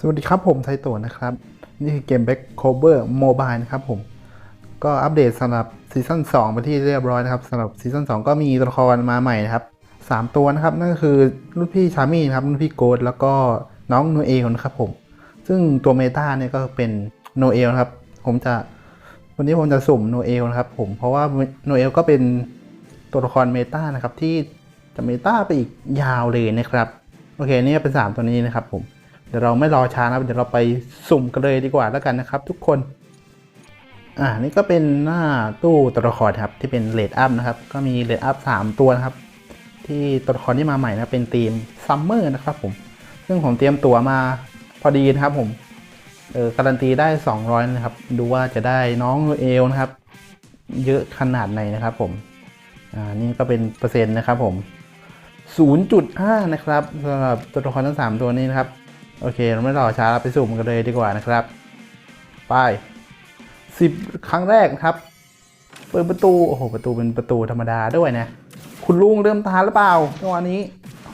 สวัสดีครับผมไทโตนะครับ นี่คือเกม Back Cover Mobile นะครับผม ก็อัปเดตสำหรับซีซั่น2ไปที่เรียบร้อยนะครับสำหรับซีซั่น2ก็มีตัวละครมาใหม่นะครับ 3 ตัวนะครับ นั่นก็คือรุ่นพี่ชามี่นะครับรุ่นพี่โกดแล้วก็น้องโนเอลนะครับผม ซึ่งตัวเมตาเนี่ยก็เป็นโนเอลครับ ผมจะวันนี้ผมจะสุ่มโนเอลนะครับผมเพราะว่าโนเอลก็เป็นตัวละครเมตานะครับที่จะเมตาไปอีกยาวเลยนะครับ โอเคนี่เป็น 3 ตัวนี้นะครับผม ดี๋ยวเราไม่รอช้านะเดี๋ยวเราไปสุ่มกันเลยดีกว่าแล้วกันนะครับ ทุกคน อ่านี่ก็เป็นหน้าตู้ตัวละครครับที่เป็นเลดอัพนะครับ ก็มีเลดอัพ3ตัวนะครับ ที่ตัวละครที่มาใหม่นะเป็นทีมซัมเมอร์นะครับผม ซึ่งผมเตรียมตั๋วมาพอดีนะครับผมเออการันตีได้ 200 นะครับ ดูว่าจะได้น้องเอลนะครับ เยอะขนาดไหนนะครับผมอ่านี่ก็เป็นเปอร์เซ็นต์นะครับผม 0.5 นะครับสำหรับตัวละครทั้ง 3 ตัวนี้นะครับ โอเค เราไม่รอช้าไปสุ่มกันเลยดีกว่านะครับ ไป10ครั้งแรกนะครับเปิดประตู โอ้โห ประตูเป็นประตูธรรมดาด้วยนะ คุณลุงเริ่มตานหรือเปล่าจังหวะนี้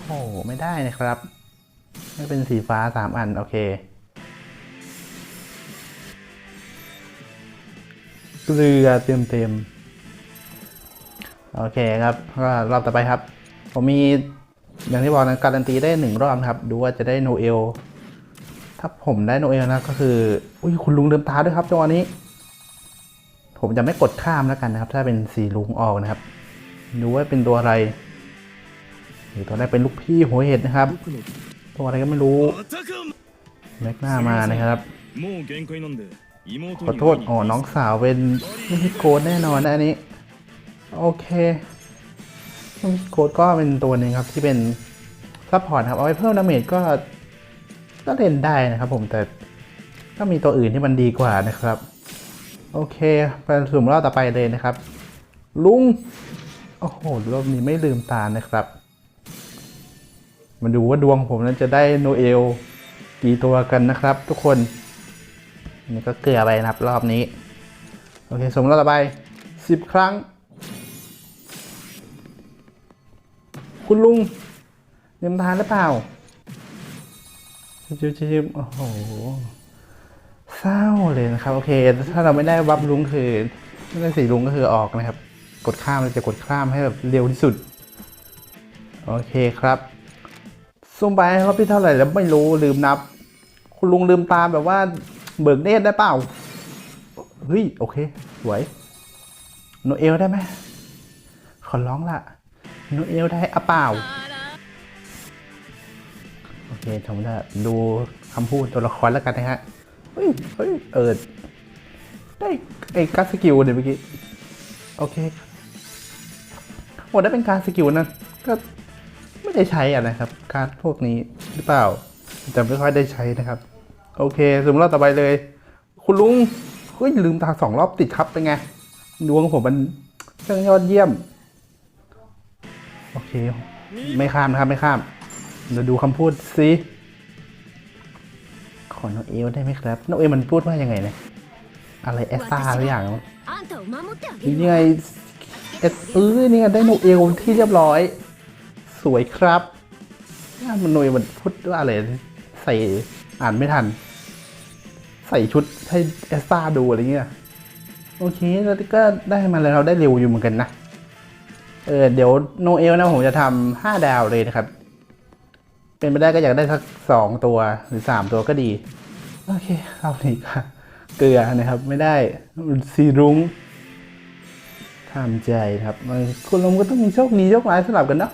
โอ้โห ไม่ได้นะครับ ไม่เป็นสีฟ้า3อัน โอเคเกลือเต็มเต็มๆโอเคครับก็รอบต่อไปครับ ผมมีอย่างที่บอกนะการันตีได้หนึ่งรอบครับ ดูว่าจะได้โนเอล ถ้าผมได้โนเอลนะก็คืออุ้ยคุณลุงเดิมตาด้วยครับจังหวะนี้ ผมจะไม่กดข้ามแล้วกันนะครับ ถ้าเป็นสีลุงออกนะครับ ดูว่าเป็นตัวอะไรหรือตัวแรกเป็นลูกพี่หัวเห็ดนะครับ ตัวอะไรก็ไม่รู้แม็กหน้ามานะครับขอโทษอ๋อน้องสาวเป็นมิฮิโกดแน่นอนนะอันนี้ โอเคมิโกดก็เป็นตัวหนึ่งครับที่เป็นซัพพอร์ตครับ เอาไปเพิ่มดาเมจก็ ก็เล่นได้นะครับผมแต่ก็มีตัวอื่นที่มันดีกว่านะครับ โอเคไปสุ่มรอบต่อไปเลยนะครับ ลุง โอ้โหรอบนี้ไม่ลืมตานะครับ มาดูว่าดวงผมนั้นจะได้โนเอลกี่ตัวกันนะครับ ทุกคนนี่ก็เกลือไปนะครับรอบนี้ โอเคสมรอบต่อไปสิบครั้ง คุณลุงเตรียมทานหรือเปล่า ชิบชิบโอ้โหเศร้าเลยนะครับ โอเค ถ้าเราไม่ได้วับลุงคือไม่ได้สีลุงก็คือออกนะครับ กดข้ามเราจะกดข้ามให้แบบเร็วที่สุด โอเคครับซุ่มไปรอบที่เท่าไหร่แล้วไม่รู้ลืมนับ คุณลุงลืมตาแบบว่าเบิกเนตรได้เปล่าเฮ้ยโอเคสวยโนเอลได้ไหมขอร้องละโนเอลได้อะเปล่า โอเคผมจะดูคำพูดตัวละครแล้วกันนะฮะเฮ้ยเฮ้ยเออได้ไอ้การดสกิลเนี่ยเมื่อกี้ โอเคโอ้ได้เป็นการดสกิลนะก็ไม่ได้ใช้อะนะครับ การดพวกนี้หรือเปล่าจะไม่ค่อยได้ใช้นะครับ โอเคสมมติรอบต่อไปเลย คุณลุงเฮ้ยลืมตาสองรอบติดครับเป็นไงดวงผมมันช่างยอดเยี่ยม โอเค ไม่ข้ามนะครับ ไม่ข้าม เราดูคำพูดสิขอโนเอลได้ไหมครับโนเอลมันพูดว่ายังไงเนี่ยอะไรเอสตาหรืออย่างยังไงเอสเออเนี่ยได้โนเอลที่เรียบร้อย สวยครับมันโนเอลมันพูดว่าอะไรใส่อ่านไม่ทัน ใส่ชุดให้เอสตาดูอะไรเงี้ยโอเคแล้วก็ได้มาแล้วเราได้เร็วอยู่เหมือนกันนะเออเดี๋ยวโนเอลนะผมจะทำห้าดาวเลยนะครับ เป็นไปได้ก็อยากได้สักสองตัวหรือสามตัวก็ดี โอเคเอาหนี้ก็เกลือนะครับไม่ได้ซีรุง้งทำใจครับคนลมก็ต้องมีโชคดีโชคร้ายสลับกันเนาะ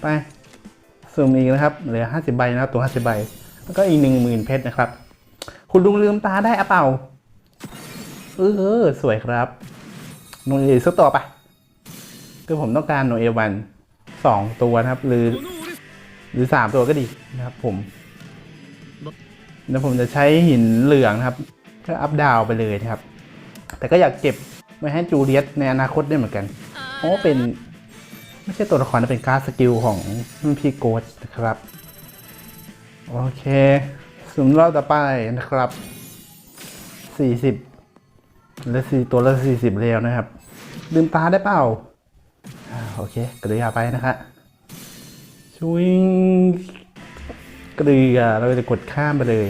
ไปสุ่มอีกนะครับเหลือห้าสิบใบนะครับตัวห้าสิบใบ แล้วก็อีกหนึ่งหมื่นเพชรนะครับ คุณลุงลืมตาได้อะเปล่าเออสวยครับหน่วยสักต่อไป คือผมต้องการหน่วยเอวันสองตัวนะครับ หรือ หรือสามตัวก็ดีนะครับผมแล้วผมจะใช้หินเหลืองนะครับเพื่ออัพดาวไปเลยนะครับ แต่ก็อยากเก็บไว้ให้จูเลียตในอนาคตด้วยเหมือนกันเพราะว่าเป็นไม่ใช่ตัวละครนะเป็นการดสกิลของรุ่นพี่โกดนะครับโอเคสุ่มรอบต่อไปนะครับ 40และสี่ตัวละ40เร็วนะครับ ลืมตาได้เปล่าอ่าโอเคกระยาไปนะครับช วิ่งเกลือเราจะกดข้ามไปเลย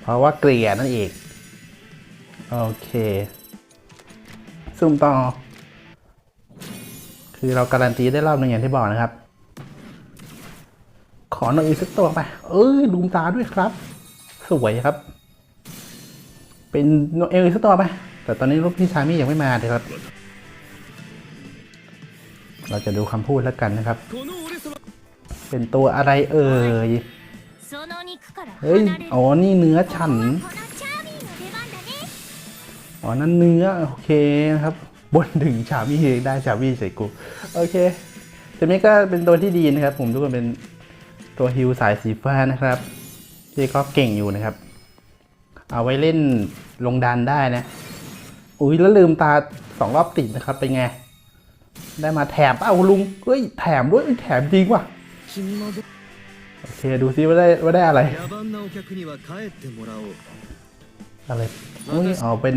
เพราะว่าเกลียนั่นเอง โอเคซุ่มต่อ คือเราการันตีได้รอบหนึ่งอย่างที่บอกนะครับ ขอหน่อยอีกสักตัวไป เอ้ยลูมตาด้วยครับ สวยครับ เป็นโนเอลอีกสักตัวไป แต่ตอนนี้รูกพี่ชามียังไม่มาเลยครับ เราจะดูคำพูดแล้วกันนะครับ เป็นตัวอะไรเอ่ย เฮ้ย อ๋อ นี่เนื้อฉัน อ๋อ นั่นเนื้อ โอเคนะครับ บนถึงชาวี่เองได้ชาวี่ใส่กู โอเคตัวนี้ก็เป็นตัวที่ดีนะครับ ผมทุกคนเป็นตัวฮิวสายสีฟ้านะครับที่ก็เก่งอยู่นะครับ เอาไว้เล่นลงดันได้นะ อุ้ยแล้วลืมตาสองรอบติดนะครับ เป็นไง ได้มาแถมเอาลุงเฮ้ย แถมด้วยแถมจริงว่ะ โอเคดูซิว่าได้ว่าได้อะไร อะไรอุ้ยอ๋อเป็น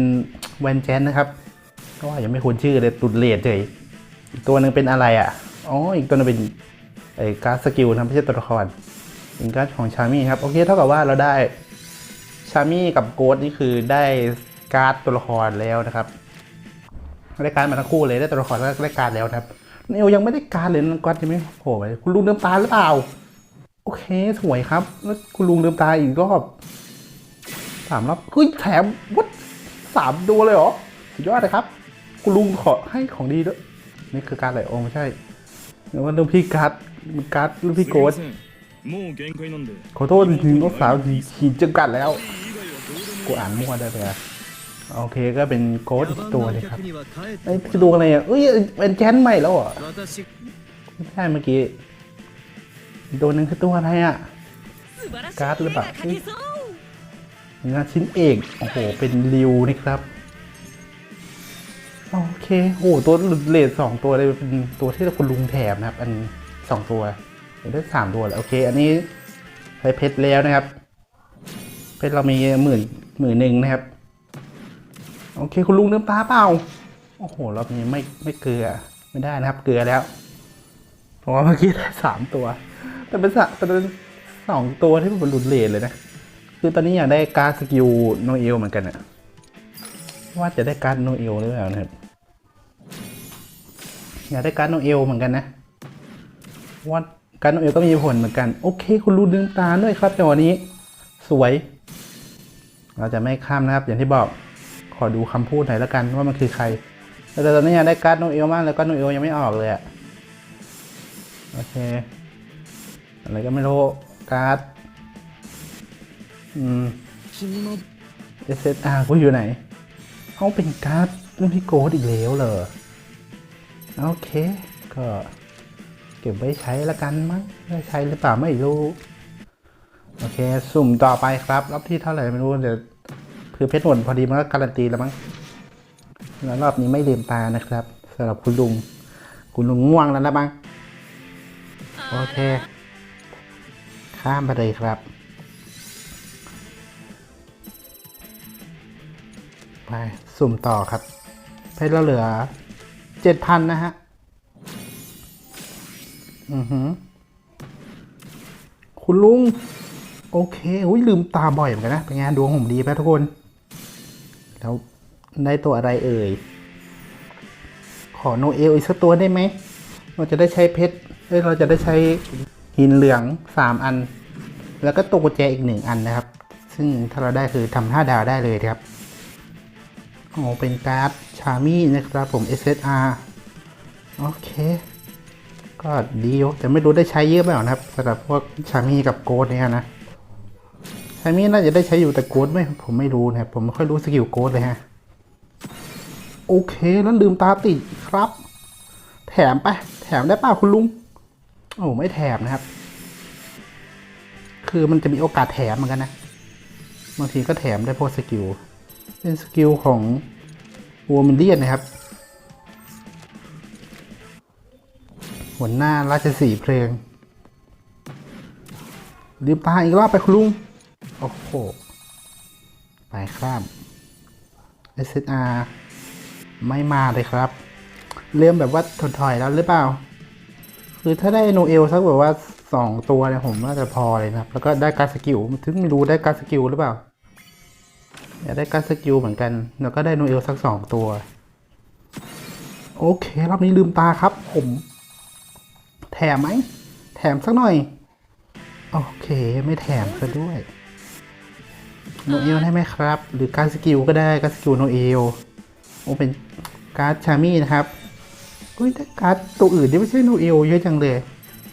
แวนแจนนะครับก็ยังไม่คุ้นชื่อเลยตุดเลดเลยอีกตัวหนึ่งเป็นอะไรอะอ๋ออีกตัวนึงเป็นไอ้การ์ดสกิลนะไม่ใช่ตัวละครเป็การ์ดของชามี่ครับโอเคเท่ากับว่าเราได้ชามี่กับโกดนี่คือได้การ์ดตัวละครแล้วนะครับได้การ์ดมาทั้งคู่เลยได้ตัวละครแล้ได้การ์ดแล้วครับ เนลยังไม่ได้การเลยนังกัดใช่ไหมโผล่ไปคุณลุงเดิมตาหรือเปล่า โอเคสวยครับ แล้วคุณลุงเดิมตาอีกรอบสามรอบเฮ้ยแถมวัดสามดูเลยเหรอสุดยอดเลยครับ คุณลุงขอให้ของดีด้วยนี่คือการไหลองไม่ใช่เดี๋วว่าลูกพี่การ์ดการ์ดลูกพี่โกดขอโทษจริงๆลูกสาวขีดจำกัดแล้ว กูอ่านมั่วได้ไปแล้ว โอเคก็เป็นโค้ดอีกตัวเลยครับไอ้จะดูอะไรอะเอ้ยเป็นแจนใหม่แล้วอะไม่ใช่เมื่อกี้ตัวนึงคือตัวอะไรอะการ์ดหรือเปล่างานชิ้นเอกโอ้โหเป็นริวนี่ครับโอเคโอ้ตัวเลดสองตัวเลยเป็นตัวที่คุณลุงแถมนะครับ อันสองตัวได้สามตัวแล้วโอเค อันนี้ใช้เพชรแล้วนะครับ เพชรเรามีหมื่นหมื่นหนึ่งนะครับ โอเค คุณลุงเนื้อตาเปล่า โอ้โหรอบนี้ไม่ไม่เกลือ ไม่ได้นะครับ เกลือแล้วเพราะว่าเมื่อกี้ได้สามตัว แต่เป็นสะแต่เป็นสองตัวที่มันหลุดเลนเลยนะ คือตอนนี้อยากได้การ์ดสกิลโนเอลเหมือนกันอะว่าจะได้การ์ดโนเอลหรือเปล่านะครับ อยากได้การ์ดโนเอลเหมือนกันนะว่าการโนเอลก็มีผลเหมือนกัน โอเค คุณรู้ดึงตาด้วยครับจังหวะนี้ สวย เราจะไม่ข้ามนะครับ อย่างที่บอก อดูคำพูดหน่อยแล้วกันว่ามันคือใคร แต่ตอนนี้อยากได้การ์ดโนเอลมากแล้วก็โนเอลยังไม่ออกเลยอะโอเค อะไรก็ไม่รู้การ์ดอืม君も SSR กูอยู่ไหนเอาเป็นการ์ดรุ่นพี่โกดอีกแล้วเหรอโอเค ก็เก็บไว้ใช้ละกันมั้งได้ใช้หรือเปล่าไม่รู้ โอเค สุ่มต่อไปครับ รอบที่เท่าไหร่ไม่รู้ เดี๋ยว คือเพชรหมดพอดีมันก็การันตีแล้วมั้งแล้วรอบนี้ไม่ลืมตานะครับสำหรับคุณลุง คุณลุงง่วงแล้วนะบ้างโอเค ข้ามไปเลยครับ ไปสุ่มต่อครับเพชรเราเหลือเจ็ดพันนะฮะ อือหือ คุณลุง โอเคอุ้ยลืมตาบ่อยเหมือนกันนะ เป็นไงดวงผมดีไหมทุกคน แล้วได้ตัวอะไรเอ่ย ขอโนเอลอีกสักตัวได้ไหม เราจะได้ใช้เพชรเอ้ยเราจะได้ใช้หินเหลืองสามอัน แล้วก็ตัวกุญแจอีกหนึ่งอันนะครับ ซึ่งถ้าเราได้คือทำห้าดาวได้เลยครับโอ้เป็นการ์ดชามี่นะครับผม SSR โอเค ก็ดีอยู่แต่ไม่รู้ได้ใช้เยอะเปล่านะครับสำหรับพวกชามี่กับโกดเนี่ยนะ ชามี่น่าจะได้ใช้อยู่แต่โกดไม่ผมไม่รู้นะครับผมไม่ค่อยรู้สกิลโกดเลยฮะ โอเคแล้วลืมตาติดครับ แถมไป แถมได้ป่าคุณลุง โอ้ไม่แถมนะครับ คือมันจะมีโอกาสแถมเหมือนกันนะบางทีก็แถมได้พวกสกิลเป็นสกิลของวอร์มิเลียนนะครับหัวหน้าราชสีเพลงลืมตาอีกรอบไปคุณลุง โอ้โห ไปครับ SSR ไม่มาเลยครับ เริ่มแบบว่าถดถอยแล้วหรือเปล่า คือถ้าได้โนเอลสักแบบว่าสองตัวเนี่ยผมน่าจะพอเลยนะครับแล้วก็ได้การสกิลถึงไม่รู้ได้การสกิลหรือเปล่าอยากได้การสกิลเหมือนกันแล้วก็ได้โนเอลสักสองตัว โอเค รอบนี้ลืมตาครับ ผม แถมไหม แถมสักหน่อย โอเค ไม่แถมซะด้วย โนเอลได้ไหมครับ หรือการดสกิลก็ได้การดสกิลโนเอลโอเป็นการ์ดชามี่นะครับอุ้ยแต่การ์ดตัวอื่นที่ไม่ใช่โนเอลเยอะจังเลย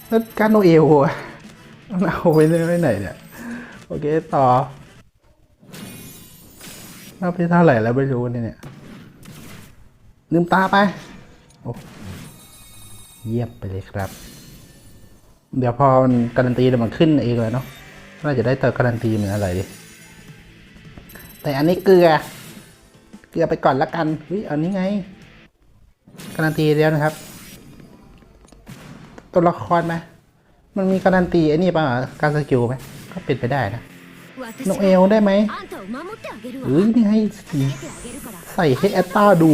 แล้วการ์ดโนเอลอะเอาไปเลยไว้ไหนเนี่ยโอเคต่อรอบที่เท่าไหร่แล้วไม่รู้เนี่ยนี่ยลืมตาไปโอ้เยี่ยมไปเลยครับ เดี๋ยวพอมันการันตีมันขึ้นเองเลยเนาะน่าจะได้เติมการันตีเหมือนอะไรดิ แต่อันนี้เกลือ เกลือไปก่อนละกันวิอันนี้ไงการันตีแล้วนะครับ ตัวละครไหมมันมีการันตีไอ้นี่ป่ะการสกิลไหมก็เป็นไปได้นะนกเอลได้ไหมเอ้ยนี่ให้ใส่ให้แอตตาดู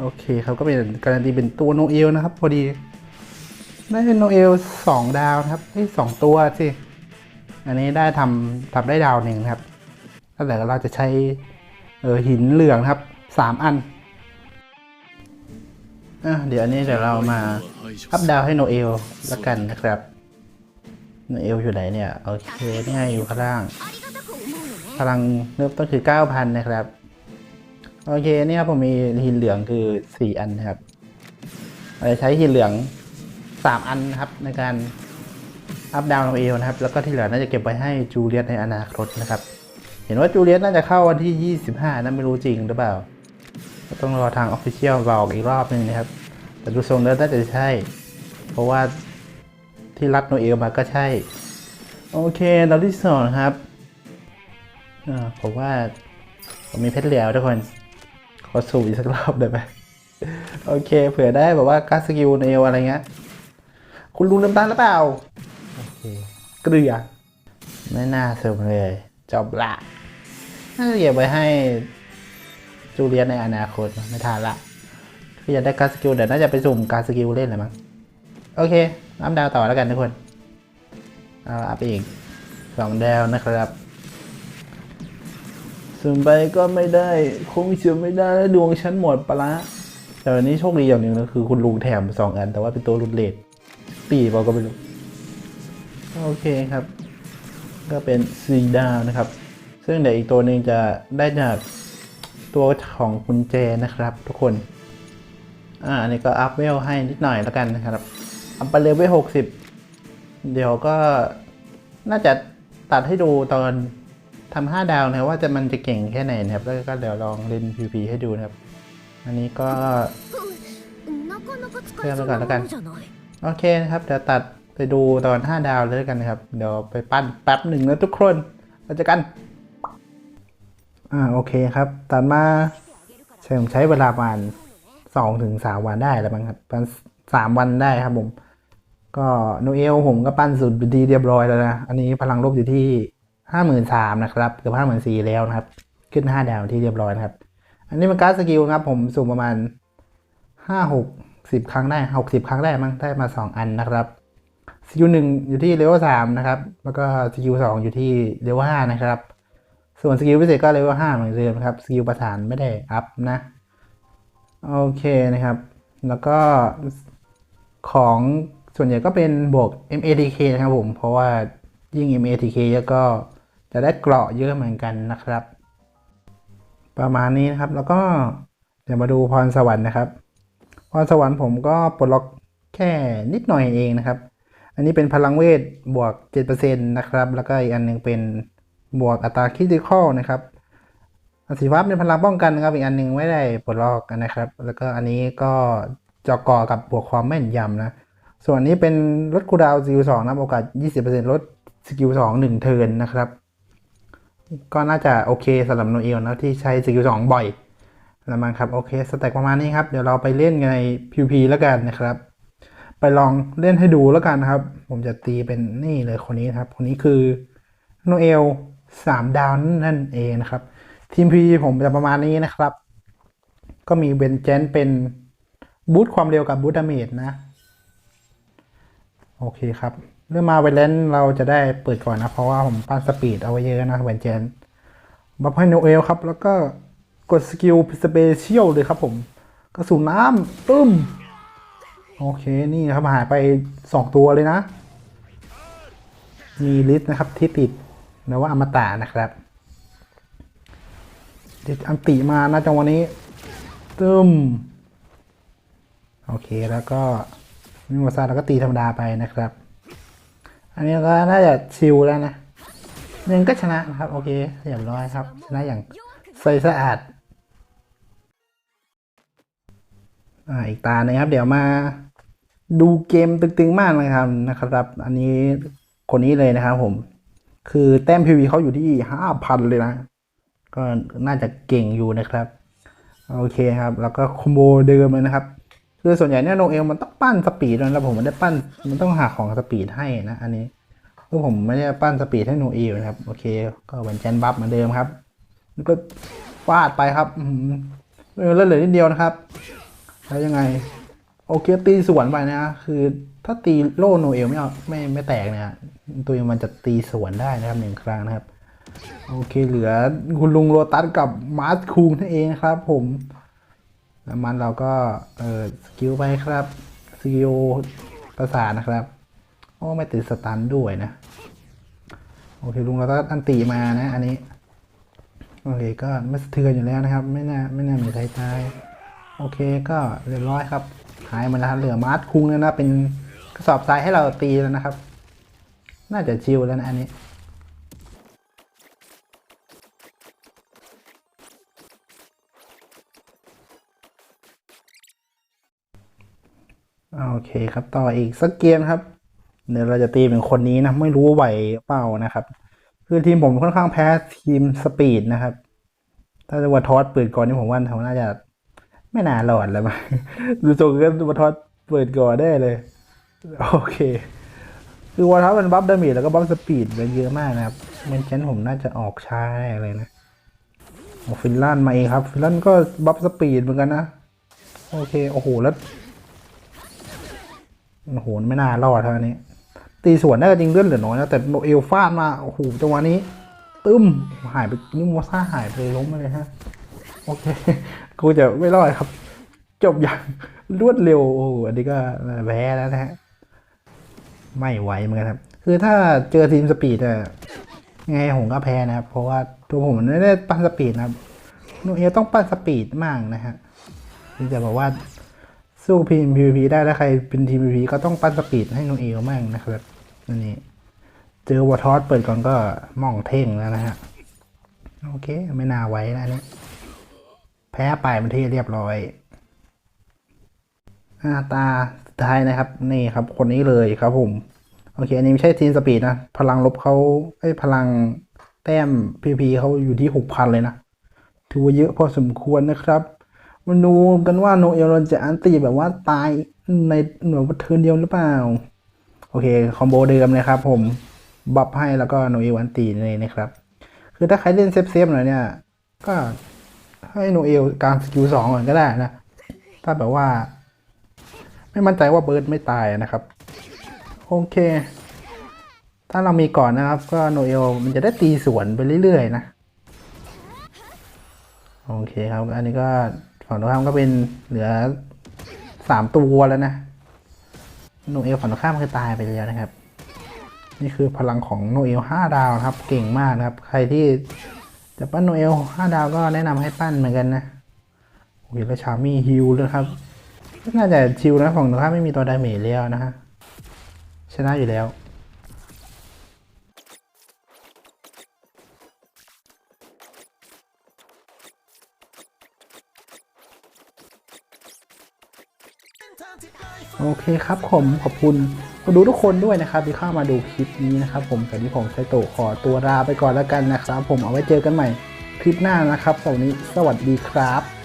โอเคครับก็เป็นการันตีเป็นตัวโนเอลนะครับ พอดีได้เป็นโนเอลสองดาวนะครับไอ้สองตัวสิ อันนี้ได้ทำทำได้ดาวหนึ่งครับ แต่เราจะใช้หินเหลืองครับสามอันเดี๋ยวอันนี้เดี๋ยวเรามาอัพดาวให้โนเอลละกันนะครับ โนเอลอยู่ไหนเนี่ย โอเคนี่ไงอยู่ข้างล่าง พลังเริ่มต้นคือ 9,000 นะครับ โอเคนี่ครับผมมีหินเหลืองคือ 4 อันนะครับเราจะใช้หินเหลือง 3 อันนะครับในการอัพดาวโนเอลนะครับ แล้วก็ที่เหลือน่าจะเก็บไว้ให้จูเลียตในอนาคตนะครับ ห็นว่าจูเลียตน่าจะเข้าวันที่ 25นะไม่รู้จริงหรือเปล่าก็ต้องรอทางออฟฟิเชียลบอกอีกรอบหนึงนะครับ แต่ดูทรงแล้วน่าจะใช่ เพราะว่าที่รัดโนเอลมาก็ใช่ โอเคเราที่สองครับอ่าผมว่าผมมีเพชรเหลียวทุกคน ขอสูบอีกสักรอบได้ไหมโอเค เผื่อได้แบบว่าการสกิลเนลอะไรเงี้ย คุณลุงน้ำตาลหรือเปล่า โอเค เกลือไม่น่าเสริมเลย จบละ น่าจะเก็บไว้ให้จูเลียนในอนาคตไม่ทานละคืออยากได้การสกิลเดี๋ยวน่าจะไปสุ่มการสกิลเล่นเลยมั้งโอเคอัพดาวต่อแล้วกันทุกคนเอาอัพอีกสองดาวนะครับสุ่มไปก็ไม่ได้คงจะไม่ได้ดวงฉันหมดปะละแต่วันนี้โชคดีอย่างหนึ่งนะคือคุณลุงแถมสองอัน แต่ว่าเป็นตัวรุนเลดปีบอกก็ไม่รู้โอเคครับ ก็เป็นซีดาวนะครับ ซึ่งเดี๋ยวอีกตัวหนึ่งจะได้จากตัวของกุญแจนะครับทุกคน อ่าอันนี้ก็อัพเวลให้นิดหน่อยแล้วกันนะครับ อัพไปเลเวลหกสิบเดี๋ยวก็น่าจะตัดให้ดูตอนทำห้าดาวนะว่าจะมันจะเก่งแค่ไหนนะครับ แล้วก็เดี๋ยวลองเล่นวพีให้ดูนะครับ อันนี้ก็เพิ่ล้วกันแล้วกัน โอเคนะครับ เดี๋ยวตัดไปดูตอนห้าดาวเลยกันนะครับ เดี๋ยวไปปั้นแป๊บหนึ่งนะทุกคนเราจะกัน อ่าโอเคครับตัดมาใช้ผมใช้เวลาประมาณสองถึงสามวันได้แล้วมั้งครับประมาณสามวันได้ครับผม ก็โนเอลผมก็ปั้นสุดดีเรียบร้อยแล้วนะ อันนี้พลังลบอยู่ที่ห้าหมื่นสามนะครับเกือบห้าหมื่นสี่แล้วนะครับ ขึ้นห้าดาวที่เรียบร้อยนะครับ อันนี้เป็นการดสกิลครับผมสุ่มประมาณห้าหกสิบครั้งได้หกสิบครั้งได้มั้งได้มาสองอันนะครับสกิลหนึ่งอยู่ที่เลเวลสามนะครับ แล้วก็สกิลสองอยู่ที่เลเวลห้านะครับ ส่วนสกิลพิเศษก็เลเวลห้าเหมือนเดิมครับ สกิลประสานไม่ได้อัพนะ โอเคนะครับ แล้วก็ของส่วนใหญ่ก็เป็นบวก MATK นะครับผม เพราะว่ายิ่ง MATK เยอะก็จะได้เกราะเยอะเหมือนกันนะครับ ประมาณนี้นะครับ แล้วก็เดี๋ยวมาดูพรสวรรค์นะครับ พรสวรรค์ผมก็ปลดล็อกแค่นิดหน่อยเองนะครับ อันนี้เป็นพลังเวทบวก 7%นะครับ แล้วก็อีกอันหนึงเป็น บวกอัตราคริติคอลนะครับอสีฟ้าเป็นพลังป้องกันนะครับอีกอันหนึงไม่ได้ปลดล็อกนะครับ แล้วก็อันนี้ก็จอกอกับบวกความแม่นยำนะ ส่วนนี้เป็นลดคูดาวสกิลสองนะโอกาส 20%ลดสกิลสองหนึ่งเทินนะครับ ก็น่าจะโอเคสำหรับโนเอลนะที่ใช้สกิลสองบ่อยล้วมั้งครับโอเคสแต็กประมาณนี้ครับ เดี๋ยวเราไปเล่นใน PVP แล้วกันนะครับ ไปลองเล่นให้ดูแล้วกันนะครับ ผมจะตีเป็นนี่เลยคนนี้ครับ คนนี้คือโนเอล สามดาวนั่นเองนะครับ ทีม PVP ผมจะประมาณนี้นะครับ ก็มีเบนเจนเป็นบูตความเร็วกับบูตดาเมจนะ โอเคครับ เรื่องมาเวลเลนเราจะได้เปิดก่อนนะ เพราะว่าผมปั้นสปีดเอาไว้เยอะนะแวนเจนบัฟให้โนเอลครับ แล้วก็กดสกิลสเปเชียลเลยครับผมกระสุนน้ำตึ้ม โอเค นี่ครับหายไปสองตัวเลยนะ มีลิสต์นะครับที่ติด แล้วว่าอมตะนะครับติดอันติมานะจังวะนี้ตึ้มโอเคแล้วก็มิวาซาแล้วก็ตีธรรมดาไปนะครับ อันนี้ก็น่าจะชิลแล้วนะหนึ่งก็ชนะนะครับ โอเคเรียบร้อยครับ ชนะอย่างใสสะอาดอ่าอีกตาหนะครับ เดี๋ยวมาดูเกมตึงๆมากนะครับนะครับ อันนี้คนนี้เลยนะครับผม คือแต้มพีวีเขาอยู่ที่ห้าพันเลยนะ ก็น่าจะเก่งอยู่นะครับ โอเคครับ แล้วก็คอมโบเดิมเลยนะครับ คือส่วนใหญ่เนี่ยโนเอลมันต้องปั้นสปีดด้วยแล้วผมไม่ได้ปั้นมันต้องหาของสปีดให้นะ อันนี้คือผมไม่ได้ปั้นสปีดให้โนเอลนะครับ โอเค ก็เหมือนแจนบัฟเหมือนเดิมครับ แล้วก็ฟาดไปครับเออแล้วเหลือนิดเดียวนะครับ แล้วยังไง โอเคตีสวนไปนะคือ ถ้าตีโล่โนเอลไม่เอาไม่ไม่แตกเนี่ยตัวเองมันจะตีสวนได้นะครับหนึ่งครั้งนะครับ โอเคเหลือคุณลุงโรตัสกับมาร์ทคูงนั่นเองครับ ผมแล้วมันเราก็เออสกิลไปครับสกิลประสานนะครับโอ้ไม่ติดสตันด้วยนะ โอเคลุงเราก็อันตีมานะ อันนี้โอเคก็ไม่สะเทือนอยู่แล้วนะครับ ไม่น่าไม่น่ามีใครตายโอเคก็เรียบร้อยครับ หายหมาแล้วครับเหลือมาร์ทคุงแล้วนะ เป็นกระสอบทรายให้เราตีแล้วนะครับ น่าจะชิลแล้วนะอันนี้โอเคครับต่ออีกสักเกมครับ เดี๋ยวเราจะตีเป็นคนนี้นะ ไม่รู้ไหวเปล่านะครับ คือทีมผมค่อนข้างแพ้ทีมสปีดนะครับ ถ้าจะว่าทอสเปิดก่อนนี่ผมว่าเขาน่าจะ ไม่น่ารอดแล้วมั้งดูทรงก็วัทอเปิดก่อนได้เลย โอเค คือวัทอมันบัฟดาเมจแล้วก็บัฟสปีดไปเยอะมากนะครับเมนเชนผมน่าจะออกช้าแน่เลยนะโอ้ฟินแลันด์มาเองครับ ฟินแลันด์ก็บัฟสปีดเหมือนกันนะ โอเค โอ้โหแล้วโอ้โหไม่น่ารอดเท่านี้ ตีสวนได้จริงเลือดเหลือน้อยนะแต่โนเอลฟาดมาโอ้โหจังหวะนี้ ตึ้มหายไปนี่มัวซ่าหายไปลยล้มไปเลยฮะโอเค กูจะไม่รอดครับ จบอย่างรวดเร็วโอ้อันนี้ก็แพ้แล้วนะฮะไม่ไหวเหมือนกันครับ คือถ้าเจอทีมสปีดอะยังไงผมก็แพ้นะครับ เพราะว่าตัวผมไม่ได้ปั้นสปีดนะครับโนเอลต้องปั้นสปีดมากนะฮะที่จะบอกว่าสู้ทีม PVP ได้แล้วใครเป็นทีม PVP ก็ต้องปั้นสปีดให้น้องเอลมั่งนะครับนั่นนี่เจอวอทอสเปิดก่อนก็มองเท่งแล้วนะฮะโอเคไม่น่าไว้นะอันนี้ แพ้ไปมันที่เรียบร้อยหน้าตาสุดท้ายนะครับ นี่ครับ คนนี้เลยครับผม โอเค อันนี้ไม่ใช่ทีมสปีดนะ พลังลบเขาไอ้พลังแต้ม PVP เขาอยู่ที่หกพันเลยนะ ถือว่าเยอะพอสมควรนะครับมาดูกันว่าโนเอลจะอันตีแบบว่าตายในหน่วยวัเทินเดียวหรือเปล่า โอเค คอมโบเดิมเลยครับผมบัฟให้แล้วก็โนเอลอันตีเลยนะครับ คือถ้าใครเล่นเซฟๆหน่อยเนี่ย ก็ ให้โนเอลกลางสกิลสองก่อนก็ได้นะ ถ้าแบบว่า ไม่มั่นใจว่าเบิร์ดไม่ตายนะครับ โอเค ถ้าเรามีก่อนนะครับ ก็โนเอลมันจะได้ตีสวนไปเรื่อยๆนะ โอเคครับ อันนี้ก็ฝั่งตรงข้ามก็เป็นเหลือสามตัวแล้วนะโนเอลฝั่งตรงข้ามคือตายไปแล้วนะครับ นี่คือพลังของโนเอลห้าดาวนะครับ เก่งมากนะครับ ใครที่ จะปั้นโนเอลห้าดาวก็แนะนำให้ปั้นเหมือนกันนะโอเคแล้วชามี่ฮิลด้วยครับน่าจะชิลนะฝั่งตรงข้ามไม่มีตัวดาเมจแล้วนะฮะชนะอยู่แล้วโอเคครับผมขอบคุณ คนดูทุกคนด้วยนะครับที่เข้ามาดูคลิปนี้นะครับผมแต่นี้ผมไซโตขอตัวลาไปก่อนแล้วกันนะครับ ผมเอาไว้เจอกันใหม่คลิปหน้านะครับสวัสดีสวัสดีครับ